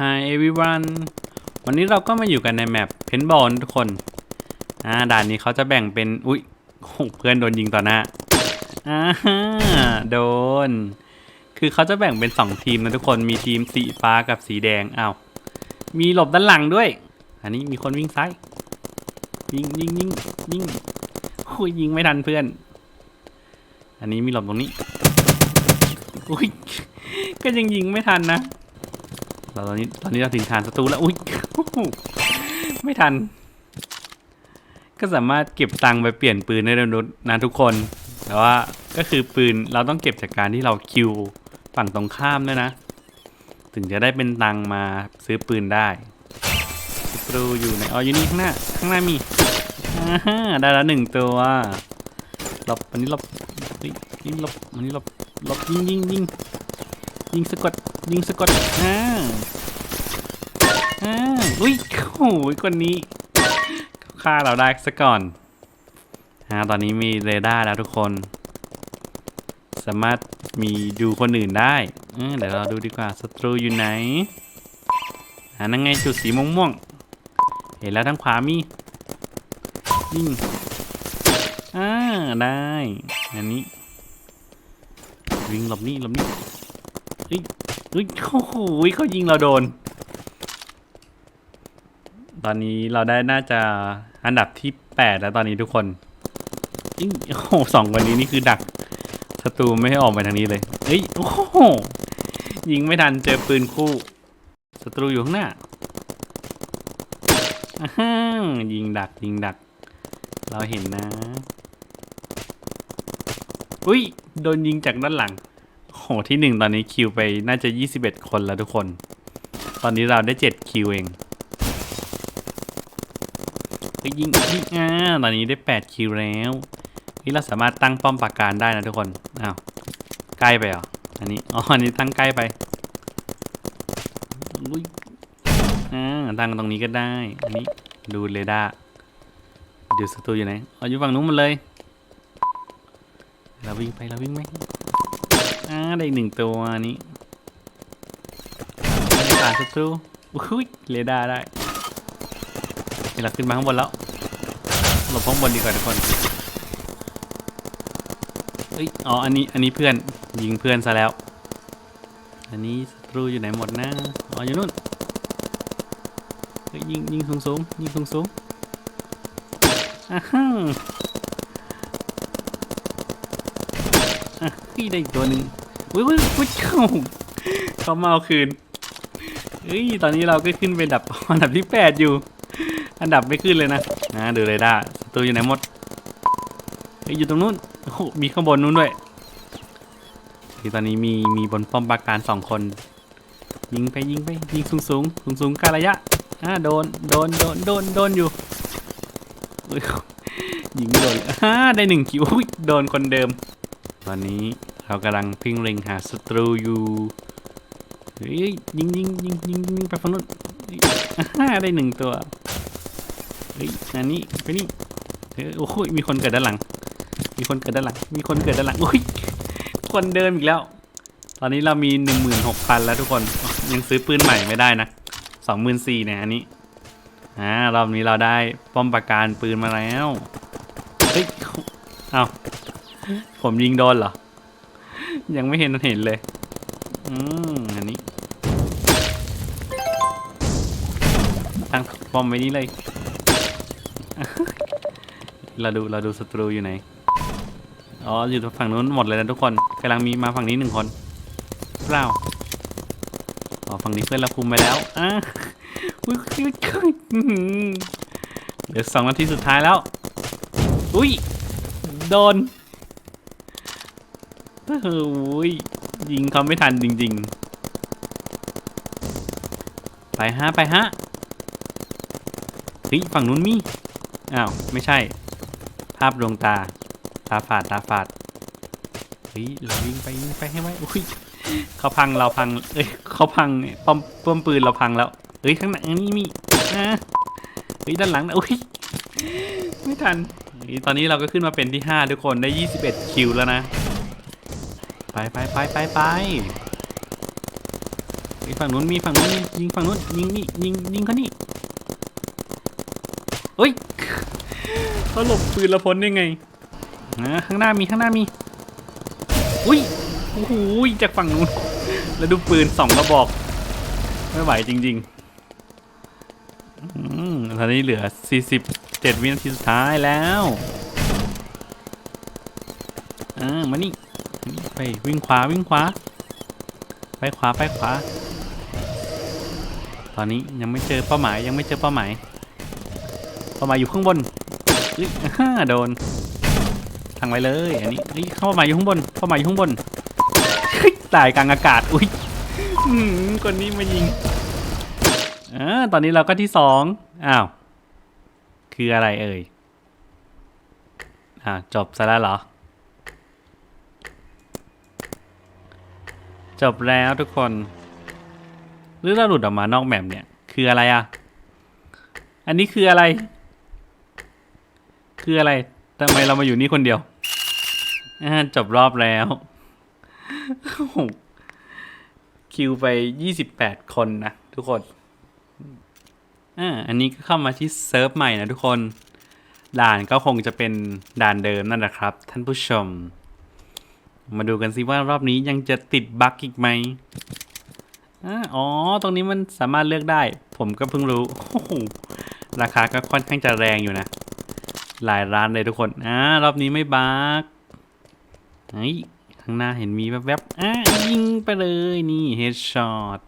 Hi everyone วันนี้เราก็มาอยู่กันในแมปเพนบอลทุกคน อ่า ด่านนี้เขาจะแบ่งเป็น อุ๊ยเพื่อนโดนยิงต่อหน้า อ่า โดน คือเขาจะแบ่งเป็นสองทีมนะทุกคน มีทีมสีฟ้ากับสีแดงอ้าว มีหลบด้านหลังด้วย อันนี้มีคนวิ่งซ้าย ยิงยิงยิงยิงโอ้ยยิงไม่ทันเพื่อน อันนี้มีหลบตรงนี้ อุ้ย ก็ยังยิงไม่ทันนะ เราตอนนี้ตอนนี้เราถึงฐานศัตรูแล้ว อุ้ย ไม่ทัน ก็สามารถเก็บตังค์ไปเปลี่ยนปืนได้แล้วนะทุกคน แต่ว่าก็คือปืนเราต้องเก็บจากการที่เราคิวฝั่งตรงข้ามด้วยนะ ถึงจะได้เป็นตังค์มาซื้อปืนได้ศัตรูอยู่ไหนอ๋ออยู่นี่ข้างหน้า ข้างหน้ามีอ่าได้แล้วหนึ่งตัวหลบอันนี้หลบเฮ้ยยิงหลบอันนี้หลบหลบยิงยิงยิง ยิงสะกด ยิงสะกดอ่าอ่าอุ้ยโอ้ยคนนี้ฆ่าเราได้ซะก่อนอ่าตอนนี้มีเรดาร์แล้วทุกคน สามารถมีดูคนอื่นได้เออเดี๋ยวเราดูดีกว่าศัตรูอยู่ไหนอ่านั่นไงจุดสีม่วงม่วงๆเห็นแล้วทางขวามียิงอ่าได้ อันนี้ วิ่งหลบนี่หลบนี่ ฮ้ยเฮ้ยโอ้โหเขายิงเราโดน ตอนนี้เราได้น่าจะอันดับที่แปดแล้วตอนนี้ทุกคนอิ๊งโอ้โหสองคนนี้นี่คือดักศัตรูไม่ให้ออกไปทางนี้เลยเฮ้ยโอ้โหยิงไม่ทันเจอปืนคู่ศัตรูอยู่ข้างหน้าอ้าวยิงดักยิงดัก เราเห็นนะ อุ้ยโดนยิงจากด้านหลัง โหที่หนึ่งตอนนี้คิวไปน่าจะ 21 คนแล้วทุกคน ตอนนี้เราได้ 7 คิวเองไปยิงยิงอ่าตอนนี้ได้ 8 คิวแล้วนี่เราสามารถตั้งป้อมปราการได้นะทุกคนอ้าวใกล้ไปเหรออันนี้อ๋ออันนี้ตั้งใกล้ไปอุ้ยอ่าตั้งตรงนี้ก็ได้ อันนี้ดูเรดาร์ดูศัตรูอยู่ไหนอ๋ออยู่ฝั่งนู้นมันเลย เราวิ่งไปเราวิ่งไหม ได้อีกหนึ่งตัวนี้ได้ผ่านศัตรูอุ้ยเรดาร์ได้เดี๋ยวเราขึ้นมาข้างบนแล้วหลบข้างบนดีกว่าทุกคนเอ้ยอ๋ออันนี้อันนี้เพื่อนยิงเพื่อนซะแล้ว อันนี้ศัตรูอยู่ไหนหมดนะอ๋ออยู่นู่นเฮ้ยยิงยิงสูงสูงยิงสูงสูงอ้าวอะพี่ได้อีกตัวหนึ่ง วุ้ยวุ้ยวุ้ยเขาเมาเอาคืนเฮ้ยตอนนี้เราก็ขึ้นเป็นอันดับอันดับที่แปดอยู่ อันดับไม่ขึ้นเลยนะนะดูเลยด้าศัตรูอยู่ไหนหมดเฮ้ยอยู่ตรงนู้นโอ้มีข้างบนนู้นด้วยที่ตอนนี้มีมีบนป้อมปราการสองคน ยิงไปยิงไปยิงสูงสูงสูงสูงการะยะอ่าโดนโดนโดนโดนโดนอยู่อุ๊ยยิงไม่โดนอ่าได้หนึ่งคิวโดนคนเดิม ตอนนี้ เรากำลังพ่งเล็งหาศัตรูอยู่เฮ้ยยิงยิงยิงยิงยิงไปฝั่งนู้นอ่าได้หนึ่งตัวเฮ้ยอันนี้ไปนี่เฮ้ยโอ้โหมีคนเกิดด้านหลัง มีคนเกิดด้านหลัง มีคนเกิดด้านหลังอุ้ยคนเดิมอีกแล้ว ตอนนี้เรามีหนึ่งหมื่นหกพันแล้วทุกคนยังซื้อปืนใหม่ไม่ได้นะสองหมื่นสี่เนี่ยอันนี้อ่ารอบนี้เราได้ป้อมปราการปืนมาแล้วเฮ้ยเอ้าผมยิงโดนเหรอ ยังไม่เห็นเห็นเลย อืมอันนี้ตั้งป้อมไว้นี้เลย เราดูเราดูศัตรูอยู่ไหน อ๋อ อยู่ฝั่งนู้นหมดเลยนะทุกคนกำลังมีมาฝั่งนี้หนึ่งคน เปล่า อ๋อ ฝั่งนี้เพื่อนเราคุมไปแล้ว อะอุ้ยอุ้ยอุ้ยอื้อหือเหลือสองนาทีสุดท้ายแล้ว อุ้ย โดน เฮ้ยยิงเขาไม่ทันจริง ๆ ไปฮะไปฮะเฮ้ยฝั่งนู้นมีอ้าวไม่ใช่ ภาพดวงตา ตาฝาดตาฝาดเฮ้ยเราวิ่งไปวิ่งไปให้ไวอุ้ยเขาพังเราพังเอ้ยเขาพังเนี่ยป้อมป้อมปืนเราพังแล้วเฮ้ยข้างหน้านี่มีอะเฮ้ยด้านหลังนะอุ้ยไม่ทันตอนนี้เราก็ขึ้นมาเป็นที่ 5 ทุกคนได้ 21 คิวแล้วนะ ไปไปไปไปไปเฮ้ยอีกฝั่งนู้นมีฝั่งนู้นมียิงฝั่งนู้นยิงนี่ยิงยิงเขานี่เฮ้ยเขาหลบปืนและพ้นได้ไงนะข้างหน้ามีข้างหน้ามีอุ้ยโอ้โหจากฝั่งนู้นแล้วดูปืนสองกระบอก ไม่ไหวจริงๆอืมตอนนี้เหลือ 47 วินาทีสุดท้ายแล้วอ่ามานี่มานี่ ไปวิ่งขวาวิ่งขวา ไปขวาไปขวา ตอนนี้ยังไม่เจอเป้าหมายยังไม่เจอเป้าหมาย เป้าหมายอยู่ข้างบนฮ่าโดนทางไว้เลยอันนี้เฮ้ยเข้าเป้าหมายอยู่ข้างบนเป้าหมายอยู่ข้างบนตายกลางอากาศอุ้ยหือคนนี้มายิงอ่าตอนนี้เราก็ที่สองอ้าวคืออะไรเอ่ยอ่าจบซะแล้วเหรอ จบแล้วทุกคน หรือเราหลุดออกมานอกแมปเนี่ย คืออะไรอะอันนี้คืออะไร คืออะไรทำไมเรามาอยู่นี่คนเดียวจบรอบแล้วคิวไปยี่สิบแปดคนนะทุกคนอ่าอันนี้ก็เข้ามาที่เซิร์ฟใหม่นะทุกคน ด่านก็คงจะเป็นด่านเดิมนั่นแหละครับ ท่านผู้ชม มาดูกันสิว่ารอบนี้ยังจะติดบั๊กอีกไหมอ๋อ ตรงนี้มันสามารถเลือกได้ ผมก็เพิ่งรู้ ราคาก็ค่อนข้างจะแรงอยู่นะ หลายร้านเลยทุกคน อ่า รอบนี้ไม่บั๊กเฮ้ยข้างหน้าเห็นมีแวบๆอ่ายิงไปเลยนี่เฮดช็อต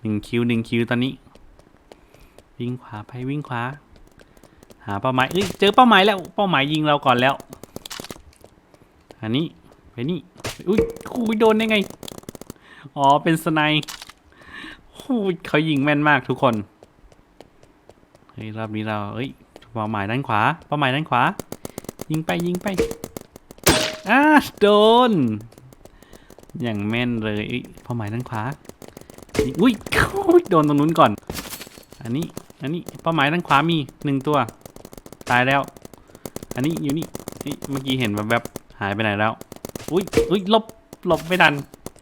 หนึ่งคิวหนึ่งคิวตอนนี้ วิ่งขวาไปวิ่งขวา หาเป้าหมายเอ้ยเจอเป้าหมายแล้ว เป้าหมายยิงเราก่อนแล้ว อันนี้ ไปนี่ อุ้ยคุยโดนได้ไง อ๋อ เป็นสไนป์โอ้ยเขายิงแม่นมากทุกคน เฮ้ย รอบนี้เรา เอ้ยเป้าหมายด้านขวา เป้าหมายด้านขวา ยิงไปยิงไปอ่าโดน อย่างแม่นเลยเป้าหมายด้านขวาอุ้ยอุ้ยโดนตรงนู้นก่อน อันนี้ อันนี้ เป้าหมายด้านขวามีหนึ่งตัว ตายแล้ว อันนี้อยู่นี่ เมื่อกี้เห็นแวบหายไปไหนแล้ว อุ้ยอุ้ยลบลบไม่ทัน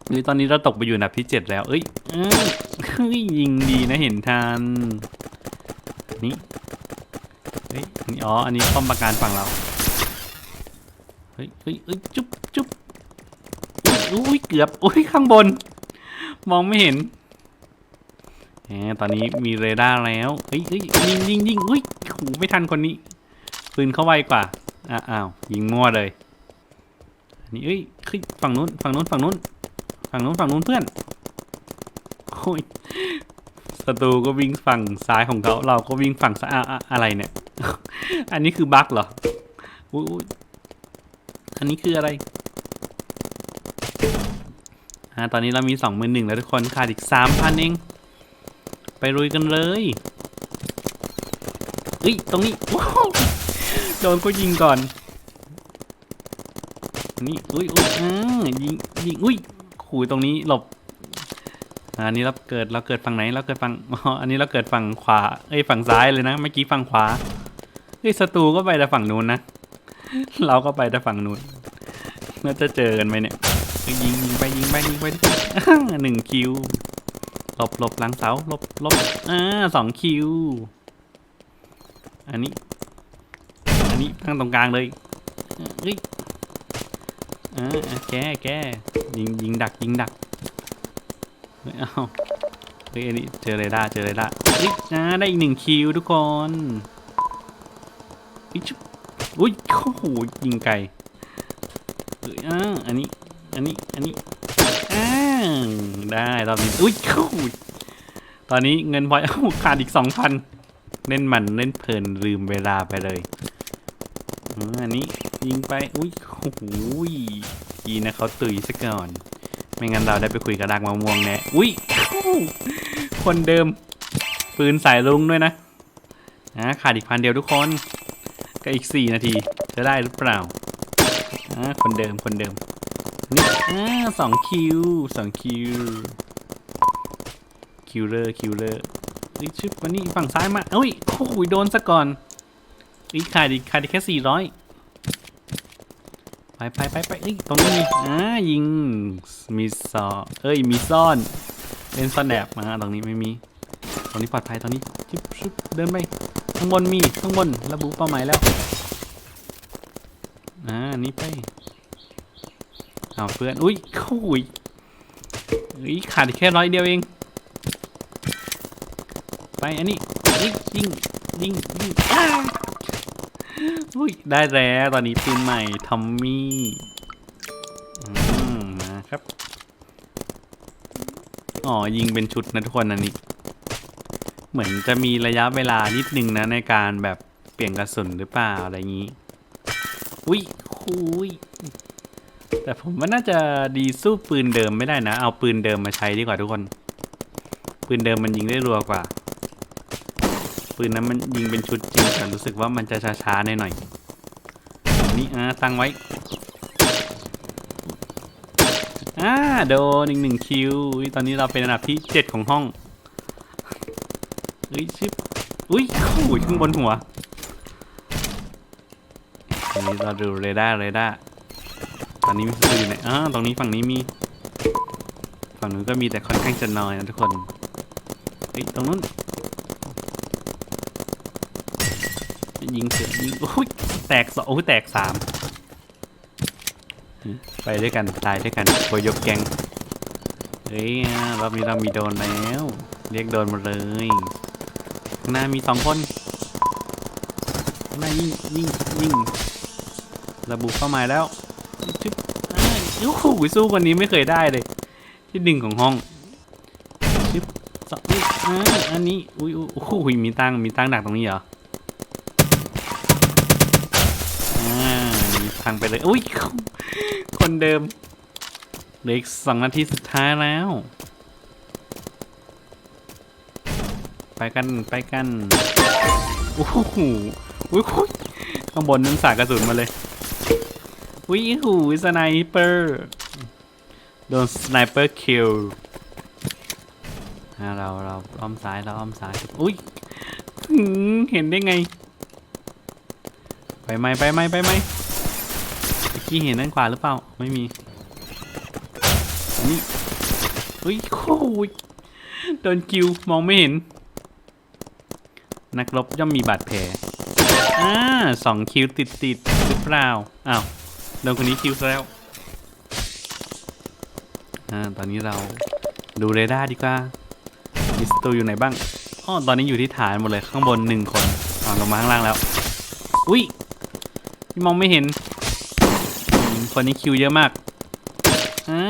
หรือตอนนี้เราตกไปอยู่นดับที่เจ็ดแล้ว เอ้ยเอ้ยเฮ้ยยิงดีนะเห็นทันนี่เฮ้ยนนี้อ๋ออันนี้ป้อมปราการฝั่งเราเฮ้ยเฮ้ยเฮ้ยจุ๊บจุ๊บอุ้ยเกือบอุ้ยข้างบน มองไม่เห็นแหมตอนนี้มีเรดาร์แล้วเฮ้ยเฮ้ยยิงยิงยิงอุ้ยโหไม่ทันคนนี้ปืนเข้าไวกว่าอ้าวอ้าวยิงมั่วเลย นี่เอ้ยขึ้นฝั่งนู้นฝั่งนู้นฝั่งนู้นฝั่งนู้นฝั่งนู้นเพื่อนโอ้ยศัตรูก็วิ่งฝั่งซ้ายของเขาเราก็วิ่งฝั่งซ้ายอะไรเนี่ย อันนี้คือบั๊กเหรออุ้ยอันนี้คืออะไรอ่าตอนนี้เรามีสองหมื่นหนึ่งแล้วทุกคนขาดอีกสามพันเองไปรุยกันเลยเฮ้ยตรงนี้ว้าวโดนก็ยิงก่อน นี่อุ้ยอุ้ยอ่ายิงยิงอุ้ยขู่ตรงนี้หลบอันนี้เราเกิดเราเกิดฝั่งไหนเราเกิดฝั่งอ๋ออันนี้เราเกิดฝั่งขวาเอ้ยฝั่งซ้ายเลยนะเมื่อกี้ฝั่งขวาเฮ้ยศัตรูก็ไปแต่ฝั่งนู้นนะเราก็ไปแต่ฝั่งนู้นน่าจะเจอกันไหมเนี่ยยิงยิงไปยิงไปยิงไปหนึ่งคิวหลบหลบหลังเสาหลบหลบอ่าสองคิวอันนี้ อันนี้ตั้งตรงกลางเลยเฮ้ย อ่าแกแกยิงยิงดักยิงดักเฮ้ยเอาเฮ้ยอันนี้เจอเรดาร์เจอเรดาร์เฮ้ยอ่าได้อีกหนึ่งคิวทุกคนอีชุบอุ้ยโอ้โหยิงไกลเฮ้ยอ่าอันนี้ อันนี้ อันนี้อ่าได้รอบนี้อุ้ยโอ้โหตอนนี้เงินพอยขาดอีกสองพันเล่นมันเล่นเพลินลืมเวลาไปเลยอันนี้ยิงไปอุ้ยโอ้โหดีนะเขาตุยซะก่อน ไม่งั้นเราได้ไปคุยกับดักมะม่วงแน่อุ้ย คนเดิม ปืนสายลุงด้วยนะอ่าขาดอีกพันเดียวทุกคน ก็อีกสี่นาที จะได้หรือเปล่าอ่าคนเดิมคนเดิม นี่อ่าสองคิวสองคิว คิวเลอร์คิวเลอร์อีชุดวันนี้ฝั่งซ้ายมาอุ้ยโอ้โหโดนซะก่อนอีกขาดอีกขาดอีกแค่สี่ร้อย ไปไปไปไปเอ้ยตรงนี้มีอ่ายิงมีซอเอ้ยมีซ่อนเล่นซ่อนแอบมาตรงนี้ไม่มีตรงนี้ปลอดภัยตรงนี้ชิบชิบเดินไปข้างบนมีข้างบนระบุเป้าหมายแล้วอ่านี่ไปเอาเพื่อนอุ้ยคุยอุ้ยขาดแค่ร้อยเดียวเอง ไปอันนี้ยิงยิงยิงยิง อุ้ยได้แล้วตอนนี้ปืนใหม่ทอมมี่มมาครับ อ๋อ ยิงเป็นชุดนะทุกคนอันนี้ เหมือนจะมีระยะเวลานิดนึงนะในการแบบเปลี่ยนกระสุนหรือเปล่าอะไรอย่างนี้ อุ้ยคุยแต่ผมว่าน่าจะดีสู้ปืนเดิมไม่ได้นะ เอาปืนเดิมมาใช้ดีกว่าทุกคน ปืนเดิมมันยิงได้รัวกว่า ปืนนั้นมันยิงเป็นชุดจริงแต่รู้สึกว่ามันจะช้าๆหน่อยๆอันนี่อ่าตั้งไว้อ่าโดนอีกหนึ่งคิวตอนนี้เราเป็นอันดับที่เจ็ดของห้องเฮ้ยชิบอุ้ยโอ้ยข้างบนหัวตอนนี้เราดูเรดาร์เรดาร์ตอนนี้มีสื่ออยู่ไหนอ่าตรงนี้ฝั่งนี้มี ฝั่งนู้นก็มีแต่ค่อนข้างจะน้อยนะทุกคนเฮ้ยตรงนู้น ยิงเสือยิงโอ้ยแตกสองโอ้ยแตกสามไปด้วยกันตายด้วยกันโวยกแกงเฮ้ยอะรอบนี้เรามีโดนแล้ว เรียกโดนหมดเลยข้างหน้ามีสองคนข้างหน้ายิงยิงยิงระบุเป้ามายแล้วชึบอ่าโอ้โหสู้คนนี้ไม่เคยได้เลย ที่หนึ่งของห้องชึบสองอุ๊ยอ่าอันนี้อุ้ยอุ้ยโอ้โหมีตั้งมีตั้งดักตรงนี้เหรอามี พังไปเลย อุ้ย คนเดิม เหลืออีกสองนาทีสุดท้ายแล้ว ไปกันไปกันโอ้โหอุ้ยข้างบนนั้นสากระสุนมาเลยวิหูสไนเปอร์ โดนสไนเปอร์คิลเราเราอ้อมซ้ายเราอ้อมซ้าย อุ้ยเห็นได้ไง ไปไหมไปไหมไปไหมเมื่อ กี้เห็นด้านขวาหรือเปล่า ไม่มีอันนี่อุ้ยโอ้ยโดนคิวมองไม่เห็น นักรบย่อมมีบาดแผลอ่าสองคิวติดติดหรือเปล่า อ้าวโดนคนนี้คิวซะแล้ว อ่า ตอนนี้เราดูเรดาร์ดีกว่ามีศัตรูอยู่ไหนบ้างอ๋อตอนนี้อยู่ที่ฐานหมดเลยข้างบนหนึ่งคนอ่าลงมาข้างล่างแล้ว อุ้ยมองไม่เห็น คนนี้คิวเยอะมากอ่า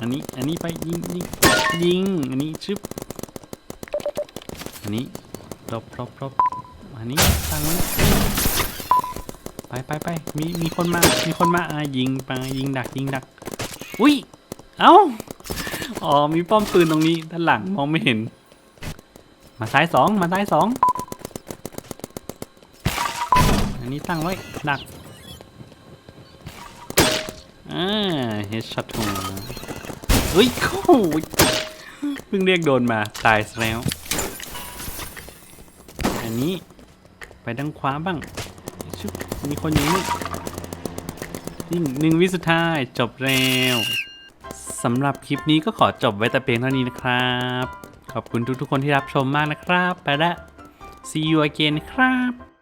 อันนี้ อันนี้ไปยิงยิงยิง อันนี้ชึบ อันนี้รบรบรบอันนี้ตั้งไว้ไปไปไปมี มีคนมา มีคนมาอ่ายิงไปยิงดักยิงดัก อุ้ย เอ้า อ๋อ มีป้อมปืนตรงนี้ด้านหลังมองไม่เห็น มาซ้ายสองมาซ้ายสองอันนี้ตั้งไว้ดัก อ่าเฮดช็อตหัวเฮ้ยโอ้โหเพิ่งเรียกโดนมาตายซะแล้ว อันนี้ไปด้านขวาบ้างชุบมีคนอยู่นี่ยิงหนึ่งวิสุดท้ายจบแล้วสำหรับคลิปนี้ก็ขอจบไว้แต่เพียงเท่านี้นะครับ ขอบคุณทุกๆคนที่รับชมมากนะครับ ไปละ see you again ครับ